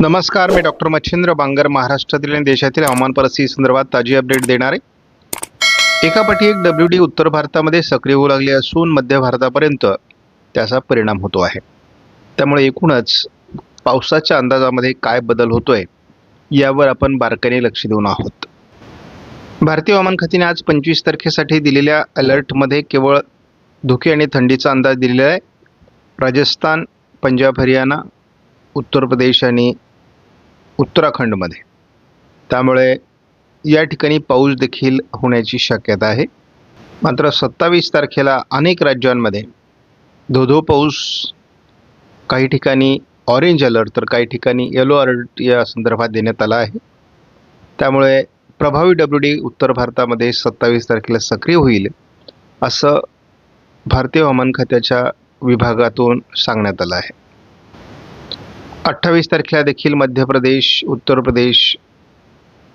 नमस्कार मी डॉक्टर मच्छिंद्र बांगर महाराष्ट्रातील आणि देशातील हवामान परिस्थिती संदर्भात ताजी अपडेट देणार आहे. एकापाठी एक डब्ल्यू डी उत्तर भारतामध्ये सक्रिय होऊ लागले असून मध्य भारतापर्यंत त्याचा परिणाम होतो आहे. त्यामुळे एकूणच पावसाच्या अंदाजामध्ये काय बदल होतोय यावर आपण बारकाईने लक्ष देऊन आहोत. भारतीय हवामान खात्याने आज पंचवीस तारखेसाठी दिलेल्या अलर्टमध्ये केवळ धुके आणि थंडीचा अंदाज दिलेला आहे. राजस्थान पंजाब हरियाणा उत्तर प्रदेश आणि उत्तराखंडमध्ये. त्यामुळे या ठिकाणी पाऊस देखील होण्याची शक्यता आहे. मात्र सत्तावीस तारखेला अनेक राज्यांमध्ये धोधो पाऊस काही ठिकाणी ऑरेंज अलर्ट तर काही ठिकाणी येलो अलर्ट या संदर्भात देण्यात आला आहे. त्यामुळे प्रभावी डब्ल्यू डी उत्तर भारतामध्ये सत्तावीस तारखेला सक्रिय होईल असं भारतीय हवामान खात्याच्या विभागातून सांगण्यात आलं आहे. अठ्ठावीस तारखेला देखील मध्य प्रदेश उत्तर प्रदेश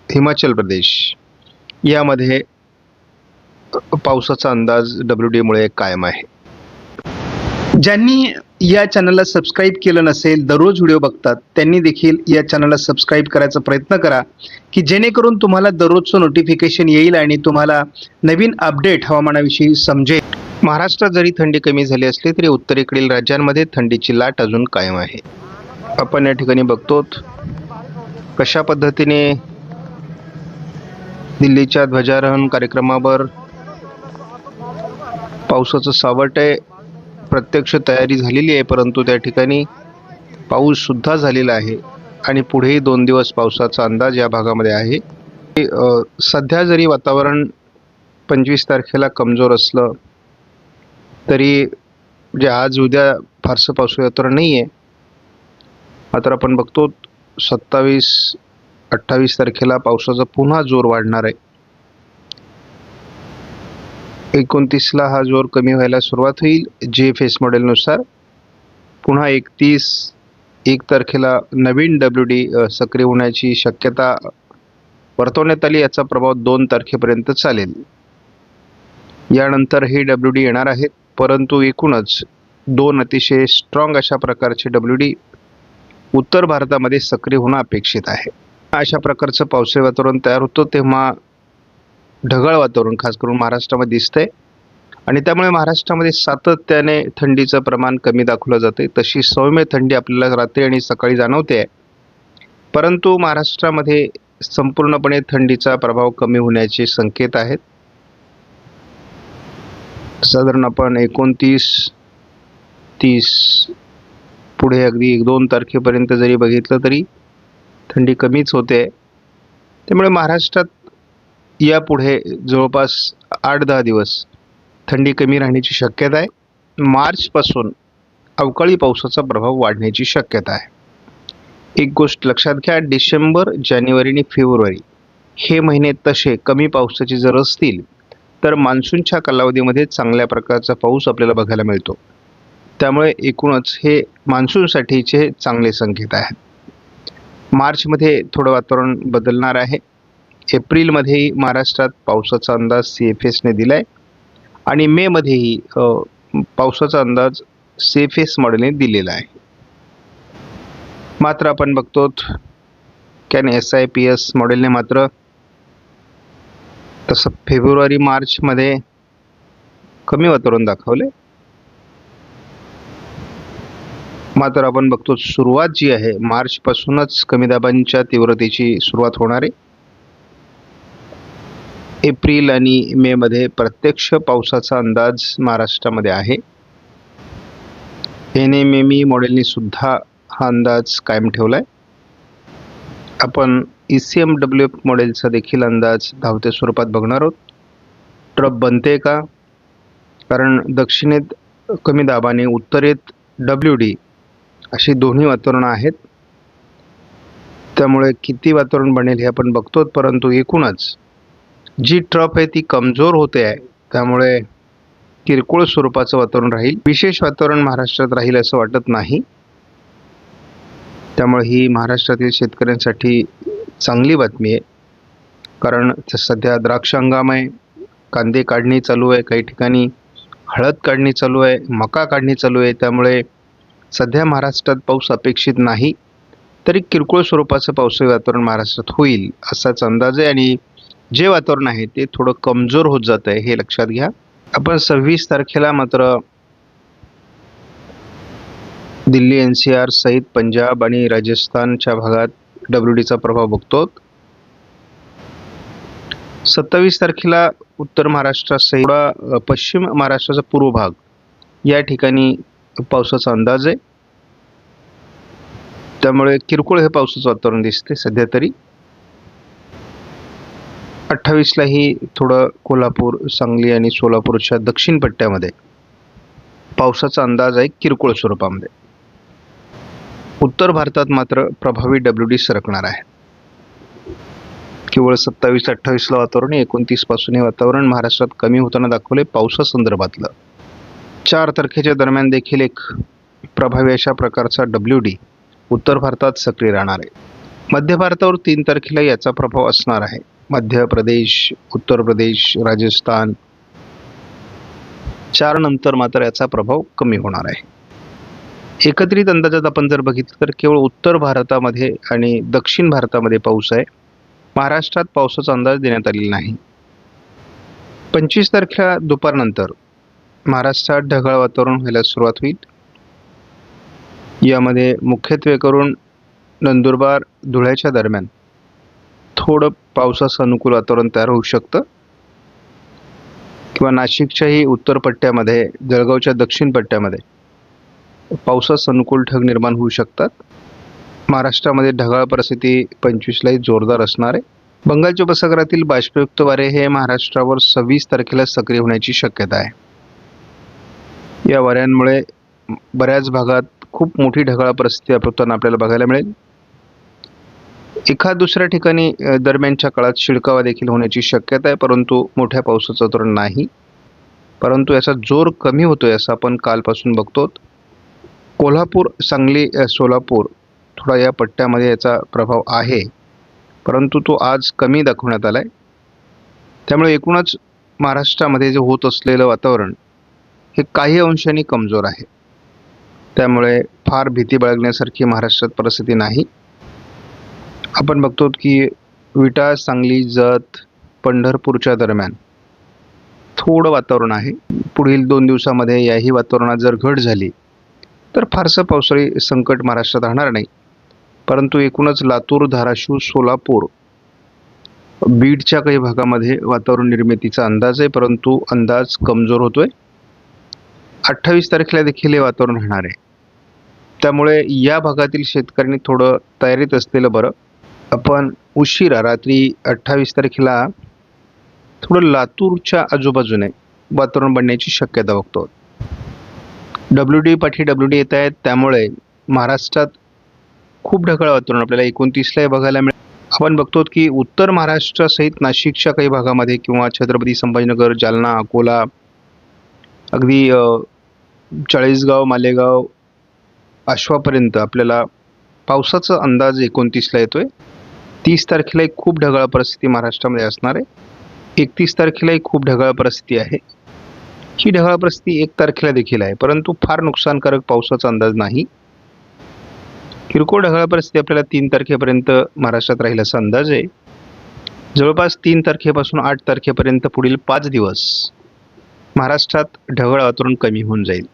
हिमाचल प्रदेश यामध्ये पावसाचा अंदाज डब्ल्यू डीमुळे कायम आहे. ज्यांनी या चॅनलला सबस्क्राईब केलं नसेल दररोज व्हिडिओ बघतात त्यांनी देखील या चॅनलला सबस्क्राईब करायचा प्रयत्न करा की जेणेकरून तुम्हाला दररोजचं नोटिफिकेशन येईल आणि तुम्हाला नवीन अपडेट हवामानाविषयी समजेल. महाराष्ट्रात जरी थंडी कमी झाली असली तरी उत्तरेकडील राज्यांमध्ये थंडीची लाट अजून कायम आहे. आपण या ठिकाणी बघतो कशा पद्धतीने दिल्लीच्या ध्वजारोहण कार्यक्रमावर पावसाचं सावट आहे प्रत्यक्ष तयारी झालेली आहे परंतु त्या ठिकाणी पाऊससुद्धा झालेला आहे आणि पुढेही दोन दिवस पावसाचा अंदाज या भागामध्ये आहे. सध्या जरी वातावरण पंचवीस तारखेला कमजोर असलं तरी जे आज उद्या फारसं पावसाळी तर नाही आहे मात्र आपण बघतो सत्तावीस अठ्ठावीस तारखेला पावसाचा पुन्हा जोर वाढणार आहे. एकोणतीसला हा जोर कमी व्हायला सुरुवात होईल जे एफ एस मॉडेलनुसार पुन्हा एकतीस एक तारखेला नवीन डब्ल्यू डी सक्रिय होण्याची शक्यता वर्तवण्यात आली याचा प्रभाव दोन तारखेपर्यंत चालेल. यानंतर हे डब्ल्यू डी येणार आहेत परंतु एकूणच दोन अतिशय स्ट्रॉंग अशा प्रकारचे डब्ल्यू डी उत्तर भारतामध्ये सक्रिय होणं अपेक्षित आहे. अशा प्रकारचं पावसाळी वातावरण तयार होतं तेव्हा ढगाळ वातावरण खास करून महाराष्ट्रामध्ये दिसतंय. आणि त्यामुळे महाराष्ट्रामध्ये सातत्याने थंडीचं प्रमाण कमी दाखवलं जाते तशी सौम्य थंडी आपल्याला रात्री आणि सकाळी जाणवते. आहे परंतु महाराष्ट्रामध्ये संपूर्णपणे थंडीचा प्रभाव कमी होण्याचे संकेत आहेत. साधारण आपण एकोणतीस तीस पुढे अगदी एक दोन तारखेपर्यंत जरी बघितलं तरी थंडी कमीच होते. त्यामुळे महाराष्ट्रात यापुढे जवळपास आठ दहा दिवस थंडी कमी राहण्याची शक्यता आहे. मार्चपासून अवकाळी पावसाचा प्रभाव वाढण्याची शक्यता आहे. एक गोष्ट लक्षात घ्या डिसेंबर जानेवारी आणि फेब्रुवारी हे महिने तसे कमी पावसाचे जर असतील तर मान्सूनच्या कालावधीमध्ये चांगल्या प्रकारचा पाऊस आपल्याला बघायला मिळतो. त्यामुळे एकूणच हे मान्सूनसाठीचे चांगले संकेत आहेत. मार्चमध्ये थोडं वातावरण बदलणार आहे. एप्रिलमध्येही महाराष्ट्रात पावसाचा अंदाज सी एफ एसने दिला आहे आणि मेमध्येही पावसाचा अंदाज सी एफ एस मॉडेलने दिलेला आहे. मात्र आपण बघतो CanSIPS मॉडेलने मात्र तसं फेब्रुवारी मार्चमध्ये कमी वातावरण दाखवले मात्र आपण बघतो सुरुवात जी आहे मार्चपासूनच कमी दाबांच्या तीव्रतेची सुरुवात होणार आहे. एप्रिल आणि मे मध्ये प्रत्यक्ष पावसाचा अंदाज महाराष्ट्रामध्ये आहे. एन एम एम ई मॉडेलने सुद्धा हा अंदाज कायम ठेवलाय. आपण E C M W F मॉडेलचा देखील अंदाज धावत्या स्वरूपात बघणार आहोत. ट्रप बनते का? कारण दक्षिणेत कमी दाबाने उत्तरेत डब्ल्यू डी अशी दोन्ही वातावरणं आहेत. त्यामुळे किती वातावरण बनेल हे आपण बघतो परंतु एकूणच जी ट्रप आहे ती कमजोर होते आहे. त्यामुळे किरकोळ स्वरूपाचं वातावरण राहील. विशेष वातावरण महाराष्ट्रात राहील असं वाटत नाही. त्यामुळे ही महाराष्ट्रातील शेतकऱ्यांसाठी चांगली बातमी आहे. कारण सध्या द्राक्ष हंगाम आहे कांदे काढणी चालू आहे काही ठिकाणी हळद काढणी चालू आहे मका काढणी चालू आहे. त्यामुळे सध्या महाराष्ट्रात पाऊस अपेक्षित नाही तरी किरकोळ स्वरूपाचं पावसाळी वातावरण महाराष्ट्रात होईल असाच अंदाज आहे आणि जे वातावरण आहे ते थोडं कमजोर होत जात आहे हे लक्षात घ्या. आपण सव्वीस तारखेला मात्र दिल्ली एन सी आर सहित पंजाब आणि राजस्थानच्या भागात डब्ल्यू डीचा प्रभाव बघतो. सत्तावीस तारखेला उत्तर महाराष्ट्रासह पश्चिम महाराष्ट्राचा पूर्व भाग या ठिकाणी पावसाचा अंदाज आहे. त्यामुळे किरकोळ हे पावसाचं वातावरण दिसते सध्या तरी. अठ्ठावीसलाही थोडं कोल्हापूर सांगली आणि सोलापूरच्या दक्षिण पट्ट्यामध्ये पावसाचा अंदाज आहे किरकोळ स्वरूपामध्ये. उत्तर भारतात मात्र प्रभावी डब्ल्यू डी सरकणार आहे. केवळ सत्तावीस अठ्ठावीसला वातावरण एकोणतीसपासून हे वातावरण महाराष्ट्रात कमी होताना दाखवले पावसासंदर्भातलं. चार तारखेच्या दरम्यान देखील एक प्रभावी अशा प्रकारचा डब्ल्यू डी उत्तर भारतात सक्रिय राहणार आहे. मध्य भारतावर तीन तारखेला याचा प्रभाव असणार आहे. मध्य प्रदेश उत्तर प्रदेश राजस्थान चार नंतर मात्र याचा प्रभाव कमी होणार आहे. एकत्रित अंदाजात आपण जर बघितलं तर केवळ उत्तर भारतामध्ये आणि दक्षिण भारतामध्ये पाऊस आहे. महाराष्ट्रात पावसाचा अंदाज देण्यात आलेला नाही. पंचवीस तारखेला दुपारनंतर महाराष्ट्रात ढगाळ वातावरण व्हायला सुरुवात होईल. यामध्ये मुख्यत्वे करून नंदुरबार धुळ्याच्या दरम्यान थोडं पावसाचं अनुकूल वातावरण तयार होऊ शकतं. किंवा नाशिकच्याही उत्तर पट्ट्यामध्ये जळगावच्या दक्षिण पट्ट्यामध्ये पावसास अनुकूल ढग निर्माण होऊ शकतात. महाराष्ट्रामध्ये ढगाळ परिस्थिती पंचवीसलाही जोरदार असणार आहे. बंगालच्या उपसागरातील बाष्पयुक्त वारे हे महाराष्ट्रावर सव्वीस तारखेला सक्रिय होण्याची शक्यता आहे. या वाऱ्यांमुळे बऱ्याच भागात खूप मोठी ढगाळ परिस्थिती आपल्याला आपल्याला बघायला मिळेल. एखाद दुसऱ्या ठिकाणी दरम्यानच्या काळात शिडकावा देखील होण्याची शक्यता आहे परंतु मोठ्या पावसाचं तर नाही. परंतु याचा जोर कमी होतोय असं आपण कालपासून बघतो. कोल्हापूर सांगली सोलापूर थोडा या पट्ट्यामध्ये याचा प्रभाव आहे परंतु तो आज कमी दाखवण्यात आला आहे त्यामुळे एकूणच महाराष्ट्रामध्ये जे होत असलेलं वातावरण हे काही अंशांनी कमजोर आहे. त्यामुळे फार भीती बाळगण्यासारखी महाराष्ट्रात परिस्थिती नाही. आपण बघतो की विटा सांगली जत पंढरपूरच्या दरम्यान थोडं वातावरण आहे. पुढील दोन दिवसामध्ये याही वातावरणात जर घट झाली तर फारसं पावसाळी संकट महाराष्ट्रात राहणार नाही. परंतु एकूणच लातूर धाराशिव सोलापूर बीडच्या काही भागामध्ये वातावरण निर्मितीचा अंदाज आहे परंतु अंदाज कमजोर होतोय. अठ्ठावीस तारखेला देखील हे वातावरण राहणार आहे. त्यामुळे या भागातील शेतकऱ्यांनी थोडं तयारीत असलेलं बरं. आपण उशिरा रात्री अठ्ठावीस तारखेला थोडं लातूरच्या आजूबाजूने वातावरण बनण्याची शक्यता बघतो. डब्ल्यू डी पाठी डब्ल्यू डी येत आहेत. त्यामुळे महाराष्ट्रात खूप ढगाळ वातावरण आपल्याला एकोणतीसला बघायला मिळेल. आपण बघतो की उत्तर महाराष्ट्रासहित नाशिकच्या काही भागामध्ये किंवा छत्रपती संभाजीनगर जालना अकोला अगदी चाळीसगाव मालेगाव आश्वापर्यंत आपल्याला पावसाचा अंदाज एकोणतीसला येतोय. तीस तारखेला एक खूप ढगाळ परिस्थिती महाराष्ट्रामध्ये असणार आहे. एकतीस तारखेलाही खूप ढगाळ परिस्थिती आहे. ही ढगाळ परिस्थिती एक तारखेला देखील आहे परंतु फार नुकसानकारक पावसाचा अंदाज नाही. किरकोळ ढगाळ परिस्थिती आपल्याला तीन तारखेपर्यंत महाराष्ट्रात राहील असा अंदाज आहे. जवळपास तीन तारखेपासून आठ तारखेपर्यंत पुढील पाच दिवस महाराष्ट्रात ढगाळ वातावरण कमी होऊन जाईल.